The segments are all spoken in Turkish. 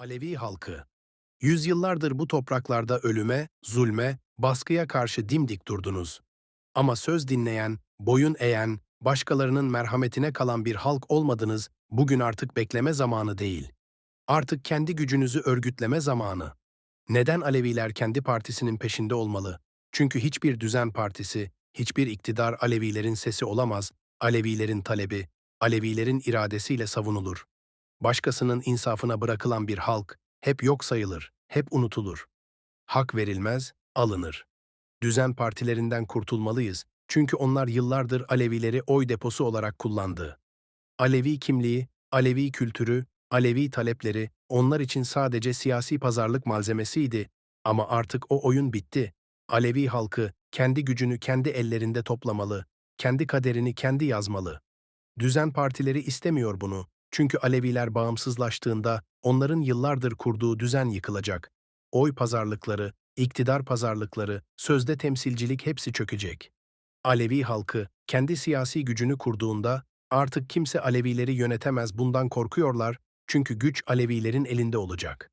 Alevi halkı, yüzyıllardır bu topraklarda ölüme, zulme, baskıya karşı dimdik durdunuz. Ama söz dinleyen, boyun eğen, başkalarının merhametine kalan bir halk olmadınız, bugün artık bekleme zamanı değil. Artık kendi gücünüzü örgütleme zamanı. Neden Aleviler kendi partisinin peşinde olmalı? Çünkü hiçbir düzen partisi, hiçbir iktidar Alevilerin sesi olamaz, Alevilerin talebi, Alevilerin iradesiyle savunulur. Başkasının insafına bırakılan bir halk hep yok sayılır, hep unutulur. Hak verilmez, alınır. Düzen partilerinden kurtulmalıyız çünkü onlar yıllardır Alevileri oy deposu olarak kullandı. Alevi kimliği, Alevi kültürü, Alevi talepleri onlar için sadece siyasi pazarlık malzemesiydi ama artık o oyun bitti. Alevi halkı kendi gücünü kendi ellerinde toplamalı, kendi kaderini kendi yazmalı. Düzen partileri istemiyor bunu. Çünkü Aleviler bağımsızlaştığında onların yıllardır kurduğu düzen yıkılacak. Oy pazarlıkları, iktidar pazarlıkları, sözde temsilcilik hepsi çökecek. Alevi halkı kendi siyasi gücünü kurduğunda artık kimse Alevileri yönetemez bundan korkuyorlar çünkü güç Alevilerin elinde olacak.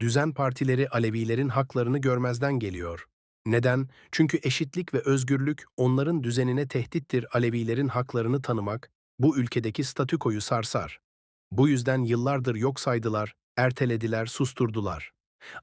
Düzen partileri Alevilerin haklarını görmezden geliyor. Neden? Çünkü eşitlik ve özgürlük onların düzenine tehdittir Alevilerin haklarını tanımak, bu ülkedeki statükoyu sarsar. Bu yüzden yıllardır yok saydılar, ertelediler, susturdular.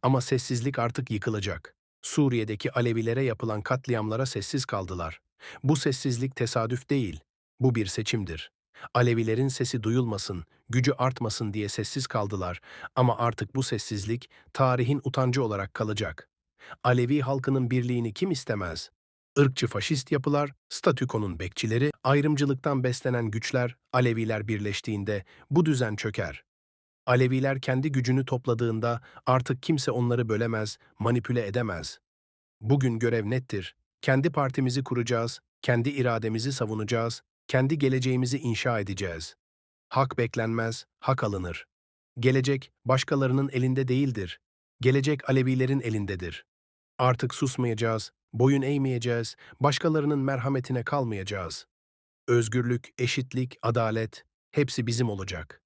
Ama sessizlik artık yıkılacak. Suriye'deki Alevilere yapılan katliamlara sessiz kaldılar. Bu sessizlik tesadüf değil, bu bir seçimdir. Alevilerin sesi duyulmasın, gücü artmasın diye sessiz kaldılar ama artık bu sessizlik tarihin utancı olarak kalacak. Alevi halkının birliğini kim istemez? Irkçı faşist yapılar, statükonun bekçileri, ayrımcılıktan beslenen güçler, Aleviler birleştiğinde bu düzen çöker. Aleviler kendi gücünü topladığında artık kimse onları bölemez, manipüle edemez. Bugün görev nettir. Kendi partimizi kuracağız, kendi irademizi savunacağız, kendi geleceğimizi inşa edeceğiz. Hak beklenmez, hak alınır. Gelecek başkalarının elinde değildir. Gelecek Alevilerin elindedir. Artık susmayacağız, boyun eğmeyeceğiz, başkalarının merhametine kalmayacağız. Özgürlük, eşitlik, adalet hepsi bizim olacak.